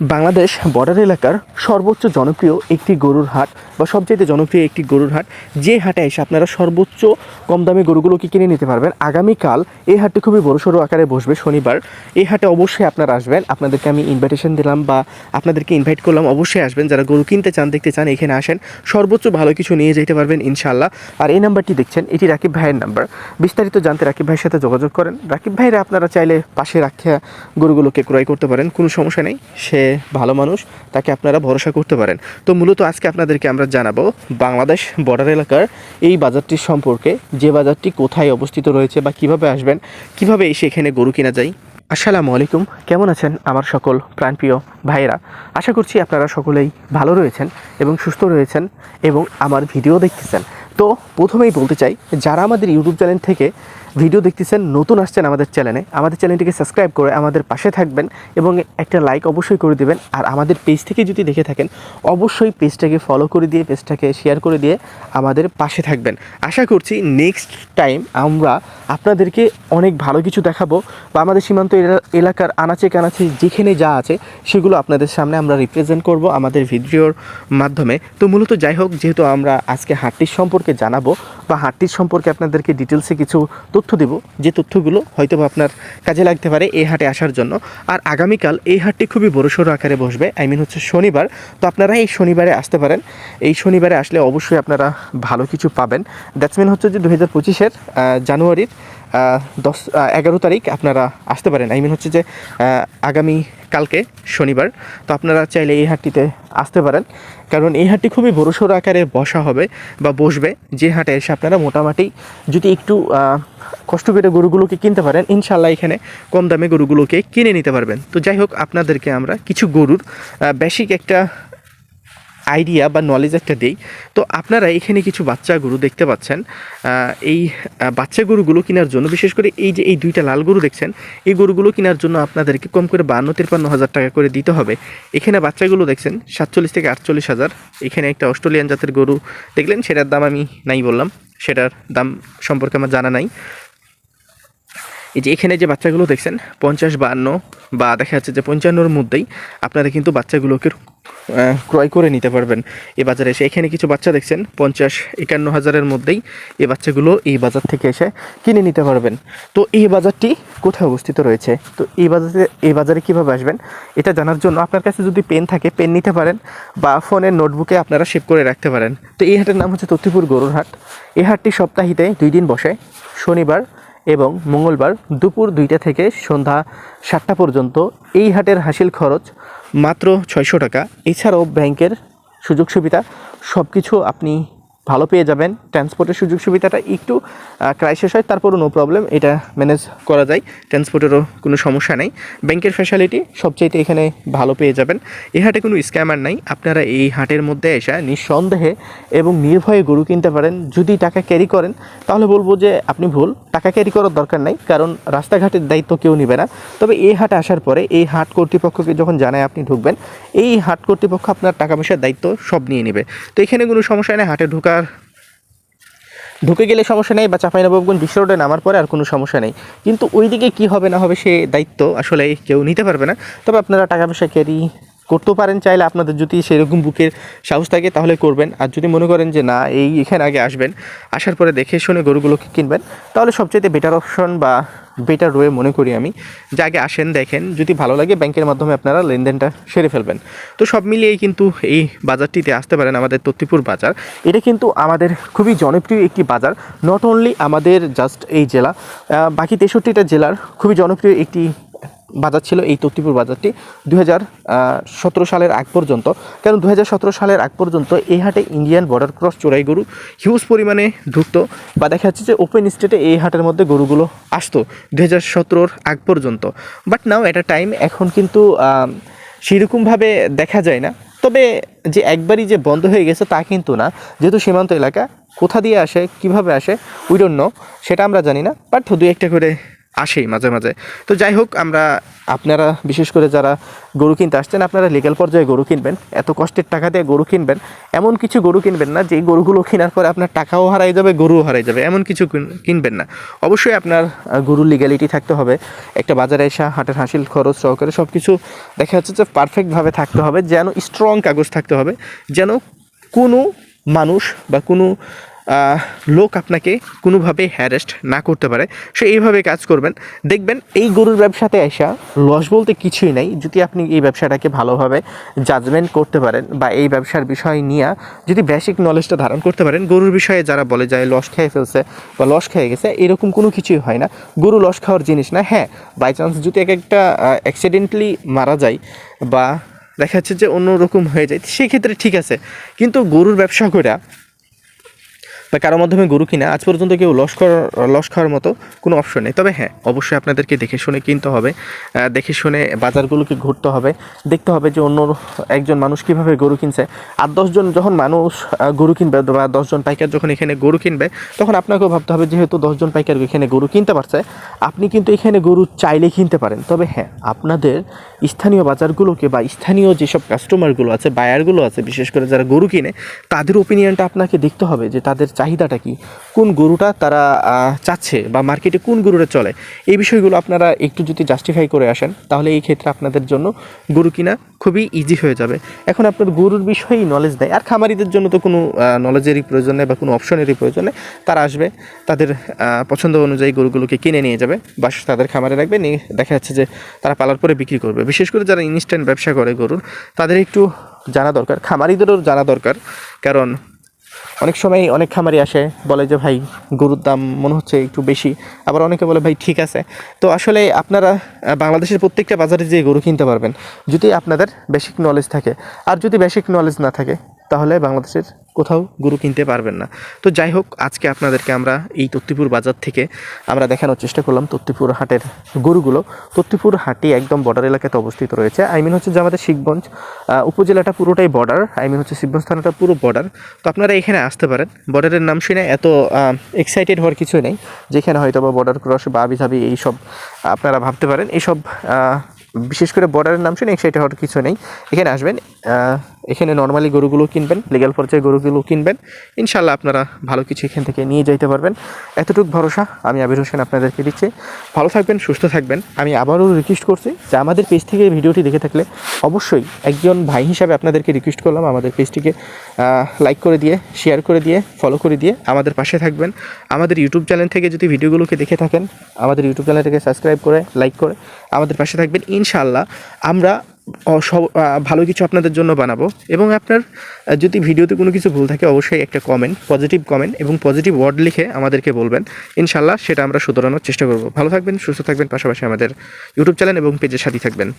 Bangladesh border এলাকার সর্বোচ্চ জনপ্রিয় একটি গরুর হাট বা সবচাইতে জনপ্রিয় একটি গরুর হাট। যে হাটে এসে আপনারা সর্বোচ্চ কম দামে গরুগুলোকে কিনে নিতে পারবেন? আগামীকাল এই হাটটি খুবই বড়সড় আকারে বসবে শনিবার। এই হাটে অবশ্যই আপনারা আসবেন। আপনাদেরকে আমি ইনভাইটেশন দিলাম বা আপনাদেরকে ইনভাইট করলাম। অবশ্যই আসবেন। যারা গরু কিনতে চান, দেখতে চান, এখানে আসেন। সর্বোচ্চ ভালো কিছু নিয়ে যেতে পারবেন ইনশাল্লাহ আর এই নাম্বারটি দেখছেন, এটি রাকিব ভাইয়ের নাম্বার বিস্তারিত জানতে রাকিব ভাইয়ের সাথে যোগাযোগ করেন। রাকিব ভাইরা আপনারা চাইলে পাশে রাখে গরুগুলোকে ক্রয় করতে পারেন। কোনো সমস্যা নেই। সে ভালো মানুষ, তাকে আপনারা ভরসা করতে পারেন। তো মূলত আজকে আপনাদেরকে আমরা জানাব বাংলাদেশ বর্ডার এলাকার এই বাজারটির সম্পর্কে, যে বাজারটি কোথায় অবস্থিত রয়েছে বা কীভাবে আসবেন, কীভাবে এসে এখানে গরু কেনা যায়। আসসালামু আলাইকুম, কেমন আছেন আমার সকল প্রাণপ্রিয় ভাইয়েরা? আশা করছি আপনারা সকলেই ভালো রয়েছেন এবং সুস্থ রয়েছেন এবং আমার ভিডিও দেখতেছেন। তো প্রথমেই বলতে চাই, যারা আমাদের ইউটিউব চ্যানেল থেকে ভিডিও দেখতেছেন, নতুন আসছেন আমাদের চ্যানেলে, আমাদের চ্যানেলটিকে সাবস্ক্রাইব করে আমাদের পাশে থাকবেন এবং একটা লাইক অবশ্যই করে দিবেন। আর আমাদের পেজ থেকে যদি দেখে থাকেন, অবশ্যই পেজটাকে ফলো করে দিয়ে পেজটাকে শেয়ার করে দিয়ে আমাদের পাশে থাকবেন। আশা করছি নেক্সট টাইম আমরা আপনাদেরকে অনেক ভালো কিছু দেখাবো। বা আমাদের সীমান্ত এলা- এলাকার আনাচে কানাচে যেখানে যা আছে, সেগুলো আপনাদের সামনে আমরা রিপ্রেজেন্ট করব আমাদের ভিডিওর মাধ্যমে। তো মূলত যাই হোক, যেহেতু আমরা আজকে হাটটির সম্পর্কে জানাব, বা হাটটির সম্পর্কে আপনাদেরকে ডিটেলসে কিছু তথ্য দেব, যে তথ্যগুলো হয়তো আপনার কাজে লাগতে পারে এই হাটে আসার জন্য। আর আগামীকাল এই হাটটি খুবই বড়সড় আকারে বসবে। আই মিন হচ্ছে শনিবার। তো আপনারা এই শনিবারে আসতে পারেন। এই শনিবারে আসলে অবশ্যই আপনারা ভালো কিছু পাবেন। দ্যাটস মিন হচ্ছে যে দু হাজার পঁচিশের জানুয়ারির দশ এগারো তারিখ আপনারা আসতে পারেন। আই মিন হচ্ছে যে আগামী কালকে, শনিবার। তো আপনারা চাইলে এই হাটটিতে আসতে পারেন। কারণ এই হাটটি খুবই বড়সড় আকারে বসা হবে বা বসবে। যে হাটে এসে আপনারা মোটামুটি যদি একটু কষ্ট করে গরুগুলোকে কিনতে পারেন ইনশাল্লাহ এখানে কম দামে গরুগুলোকে কিনে নিতে পারবেন। তো যাই হোক, আপনাদেরকে আমরা কিছু গরুর বেসিক একটা আইডিয়া বা নলেজ একটা দেই। তো আপনারা এখানে কিছু বাচ্চা গরু দেখতে পাচ্ছেন। এই বাচ্চা গরুগুলো কেনার জন্য, বিশেষ করে এই যে এই দুইটা লাল গরু দেখছেন, এই গরুগুলো কেনার জন্য আপনাদেরকে কম করে বান্ন তিপ্পান্ন হাজার টাকা করে দিতে হবে। এখানে বাচ্চাগুলো দেখছেন, সাতচল্লিশ থেকে আটচল্লিশ হাজার। এখানে একটা অস্ট্রেলিয়ান জাতের গরু দেখলেন, সেটার দাম আমি নাই বললাম। সেটার দাম সম্পর্কে আমার জানা নাই। এই যে এখানে যে বাচ্চাগুলো দেখছেন, পঞ্চাশ বান্ন বা দেখা যাচ্ছে যে পঞ্চান্নর মধ্যেই আপনারা কিন্তু বাচ্চাগুলোকে ক্রয় করে নিতে পারবেন এই বাজারে। এসে এখানে কিছু বাচ্চা দেখছেন, পঞ্চাশ, একান্ন হাজারের মধ্যেই এই বাচ্চাগুলো এই বাজার থেকে এসে কিনে নিতে পারবেন। তো এই বাজারটি কোথায় অবস্থিত রয়েছে? তো এই বাজারে এই বাজারে কীভাবে আসবেন, এটা জানার জন্য আপনার কাছে যদি পেন থাকে, পেন নিতে পারেন বা ফোনের নোটবুকে আপনারা সেভ করে রাখতে পারেন। তো এই হাটের নাম হচ্ছে তত্তিপুর গরুর হাট। এই হাটটি সপ্তাহিতে দুই দিন বসে, শনিবার এবং মঙ্গলবার দুপুর দুইটা থেকে সন্ধ্যা সাতটা পর্যন্ত এই হাটের হাসিল খরচ মাত্র ছয়শো টাকা। এছাড়াও ব্যাংকের সুযোগ সুবিধা সব কিছু আপনি ভালো পেয়ে যাবেন। ট্রান্সপোর্টের সুযোগ সুবিধাটা একটু ক্রাইসিস হয়, তারপরও নো প্রবলেম এটা ম্যানেজ করা যায় ট্রান্সপোর্টেরও কোনো সমস্যা নেই। ব্যাংকের ফ্যাসিলিটি সবচাইতে এখানে ভালো পেয়ে যাবেন। এই হাটে কোনো স্ক্যামার নাই, আপনারা এই হাটের মধ্যে এসে নিঃসন্দেহে এবং নির্ভয়ে গরু কিনতে পারেন। যদি টাকা ক্যারি করেন, তাহলে বলব যে আপনি ভুল, টাকা ক্যারি করার দরকার নাই, কারণ রাস্তাঘাটের দায়িত্ব কেউ নেবে না। তবে এই হাটে আসার পরে এই হাট কর্তৃপক্ষকে যখন জানায় আপনি ঢুকবেন, এই হাট কর্তৃপক্ষ আপনার টাকা পয়সার দায়িত্ব সব নিয়ে নেবে। তো এখানে কোনো সমস্যা নেই, হাটে ঢোকার ঢুকে গেলে সমস্যা নেই বা চাঁপাইনবাবগঞ্জ বিশ্ব রোডে নামার পরে আর কোনো সমস্যা নেই। কিন্তু ওইদিকে কী হবে না হবে সে দায়িত্ব আসলে কেউ নিতে পারবে না। তবে আপনারা টাকা পয়সা ক্যারি করতেও পারেন, চাইলে আপনাদের যদি সেরকম বুকের সাহস থাকে তাহলে করবেন। আর যদি মনে করেন যে না, এই এখানে আগে আসবেন, আসার পরে দেখে শুনে গরুগুলোকে কিনবেন, তাহলে সবচেয়ে বেটার অপশন বা বেটার ওয়ে মনে করি আমি। যে আগে আসেন, দেখেন, যদি ভালো লাগে ব্যাংকের মাধ্যমে আপনারা লেনদেনটা সেরে ফেলবেন। তো সব মিলিয়েই কিন্তু এই বাজারটিতে আসতে পারেন আমাদের তত্তিপুর বাজার। এটা কিন্তু আমাদের খুবই জনপ্রিয় একটি বাজার। নট অনলি আমাদের জাস্ট এই জেলা বাকি তেষট্টিটা জেলার খুবই জনপ্রিয় একটি বাজার ছিল এই তত্তিপুর বাজারটি দু হাজার সতেরো সালের আগ পর্যন্ত। কারণ দু হাজার সতেরো সালের আগ পর্যন্ত এই হাটে ইন্ডিয়ান বর্ডার ক্রস চোরাই গরু হিউজ পরিমাণে ঢুকতো বা দেখা যাচ্ছে যে ওপেন স্টেটে এই হাটের মধ্যে গরুগুলো আসতো দু হাজার আগ পর্যন্ত। বাট নাও এট টাইম এখন কিন্তু সেরকমভাবে দেখা যায় না। তবে যে একবারই যে বন্ধ হয়ে গেছে তা কিন্তু না। যেহেতু সীমান্ত এলাকা, কোথা দিয়ে আসে, কীভাবে আসে উই ডোন্ট নো সেটা আমরা জানি না। বাট দু একটা করে আসেই মাঝে মাঝে। তো যাই হোক, আমরা আপনারা, বিশেষ করে যারা গরু কিনতে আসছেন, আপনারা লিগাল পর্যায়ে গরু কিনবেন, এত কষ্টের টাকা দিয়ে গরু কিনবেন, এমন কিছু গরু কিনবেন না যে গরুগুলো কেনার পরে আপনার টাকাও হারাই যাবে, গরুও হারাই যাবে, এমন কিছু কিন- কিনবেন না। অবশ্যই আপনার গরুর লিগ্যালিটি থাকতে হবে। একটা বাজারে এসে হাটের হাসিল, খরচ সহকারে সব কিছু দেখা যাচ্ছে যে পারফেক্টভাবে থাকতে হবে, যেন স্ট্রং কাগজ থাকতে হবে, যেন কোনো মানুষ বা কোনো লোক আপনাকে কোনোভাবে হ্যারেস্ট না করতে পারে। সে এইভাবে কাজ করবেন। দেখবেন এই গরুর ব্যবসাতে আসা লস বলতে কিছুই নাই। যদি আপনি এই ব্যবসাটাকে ভালোভাবে জাজমেন্ট করতে পারেন বা এই ব্যবসার বিষয় নিয়ে যদি বেসিক নলেজটা ধারণ করতে পারেন, গরুর বিষয়ে যারা বলে যায় লস খেয়ে ফেলছে বা লস খেয়ে গেছে, এরকম কোনো কিছুই হয় না। গরু লস খাওয়ার জিনিস না। হ্যাঁ বাই চান্স যদি এক একটা অ্যাক্সিডেন্টলি মারা যায় বা দেখা যাচ্ছে যে অন্যরকম হয়ে যায়, সেক্ষেত্রে ঠিক আছে। কিন্তু গরুর ব্যবসা করে বা কারোর মাধ্যমে গরু কিনা, আজ পর্যন্ত কেউ লস লস খাওয়ার মতো কোনো অপশন নেই। তবে হ্যাঁ অবশ্যই আপনাদেরকে দেখে শুনে কিনতে হবে দেখে শুনে বাজারগুলোকে ঘুরতে হবে, দেখতে হবে যে অন্য একজন মানুষ কীভাবে গরু কিনছে। আর দশজন যখন মানুষ গরু কিনবে বা দশজন পাইকার যখন এখানে গরু কিনবে, তখন আপনাকেও ভাবতে হবে যেহেতু দশজন পাইকার এখানে গরু কিনতে পারছে, আপনি কিন্তু এখানে গরু চাইলে কিনতে পারেন। তবে হ্যাঁ আপনাদের স্থানীয় বাজারগুলোকে বা স্থানীয় যেসব কাস্টমারগুলো আছে বায়ারগুলো আছে, বিশেষ করে যারা গরু কিনে, তাদের ওপিনিয়নটা আপনাকে দেখতে হবে যে তাদের চাহিদাটা কি? কোন গরুটা তারা চাচ্ছে বা মার্কেটে কোন গরুটা চলে? এই বিষয়গুলো আপনারা একটু যদি জাস্টিফাই করে আসেন, তাহলে এই ক্ষেত্রে আপনাদের জন্য গরু কিনা খুবই ইজি হয়ে যাবে। এখন আপনার গরুর বিষয়েই নলেজ দেয়। আর খামারিদের জন্য তো কোনো নলেজেরই প্রয়োজন নেই বা কোনো অপশনেরই প্রয়োজন নেই। তারা আসবে, তাদের পছন্দ অনুযায়ী গরুগুলোকে কিনে নিয়ে যাবে, বা তাদের খামারে রাখবে, নিয়ে দেখা যাচ্ছে যে তারা পালার পরে বিক্রি করবে। বিশেষ করে যারা ইনস্ট্যান্ট ব্যবসা করে গরুর, তাদের একটু জানা দরকার, খামারিদেরও জানা দরকার। কারণ অনেক সময় অনেক খামারি আসে, বলে যে, ভাই, গরুর দাম মনে হচ্ছে একটু বেশি। আবার অনেকে বলে, ভাই, ঠিক আছে। তো আসলে আপনারা বাংলাদেশের প্রত্যেকটা বাজারে যে গরু কিনতে পারবেন, যদি আপনাদের বেসিক নলেজ থাকে। আর যদি বেসিক নলেজ না থাকে, তাহলে বাংলাদেশের কোথাও গরু কিনতে পারবেন না। তো যাই হোক আজকে আপনাদেরকে আমরা এই তত্তিপুর বাজার থেকে আমরা দেখানোর চেষ্টা করলাম তত্তিপুর হাটের গরুগুলো। তত্তিপুর হাটই একদম বর্ডার এলাকাতে অবস্থিত রয়েছে। আই মিন হচ্ছে যে আমাদের শিখগঞ্জ আহ, উপজেলাটা পুরোটাই বর্ডার আই মিন হচ্ছে শিখগঞ্জ থানাটা পুরো বর্ডার তো আপনারা এখানে আসতে পারেন। বর্ডারের নাম শুনে এত এক্সাইটেড হওয়ার কিছুই নেই। যেখানে হয়তো বা বর্ডার ক্রস বা আবিধাবি এইসব আপনারা ভাবতে পারেন। এইসব বিশেষ করে বর্ডারের নাম শুনে এক্সাইটেড হওয়ার কিছু নেই। এখানে আসবেন এখানে নর্মালি গরুগুলো কিনবেন লিগ্যাল পর্যায়ে গরুগুলো কিনবেন। ইনশাল্লাহ আপনারা ভালো কিছু এখান থেকে নিয়ে যাইতে পারবেন। এতটুকু ভরসা আমি আবির হোসেন আপনাদেরকে দিচ্ছি। ভালো থাকবেন, সুস্থ থাকবেন। আমি আবারও রিকোয়েস্ট করছি যে আমাদের পেজ থেকে ভিডিওটি দেখে থাকলে অবশ্যই একজন ভাই হিসাবে আপনাদেরকে রিকোয়েস্ট করলাম। আমাদের পেজটিকে লাইক করে দিয়ে শেয়ার করে দিয়ে ফলো করে দিয়ে আমাদের পাশে থাকবেন। আমাদের ইউটিউব চ্যানেল থেকে যদি ভিডিওগুলোকে দেখে থাকেন, আমাদের ইউটিউব চ্যানেলটাকে সাবস্ক্রাইব করে লাইক করে আমাদের পাশে থাকবেন। ইনশাআল্লাহ আমরা সব- ভালো কিছু আপনাদের জন্য বানাবো। এবং আপনার যদি ভিডিওতে কোনো কিছু ভুল থাকে, অবশ্যই একটা কমেন্ট পজিটিভ কমেন্ট এবং পজিটিভ ওয়ার্ড লিখে আমাদেরকে বলবেন। ইনশাল্লাহ সেটা আমরা শুধরানোর চেষ্টা করব। ভালো থাকবেন, সুস্থ থাকবেন, পাশাপাশি আমাদের ইউটিউব চ্যানেল এবং পেজের সাথে থাকবেন।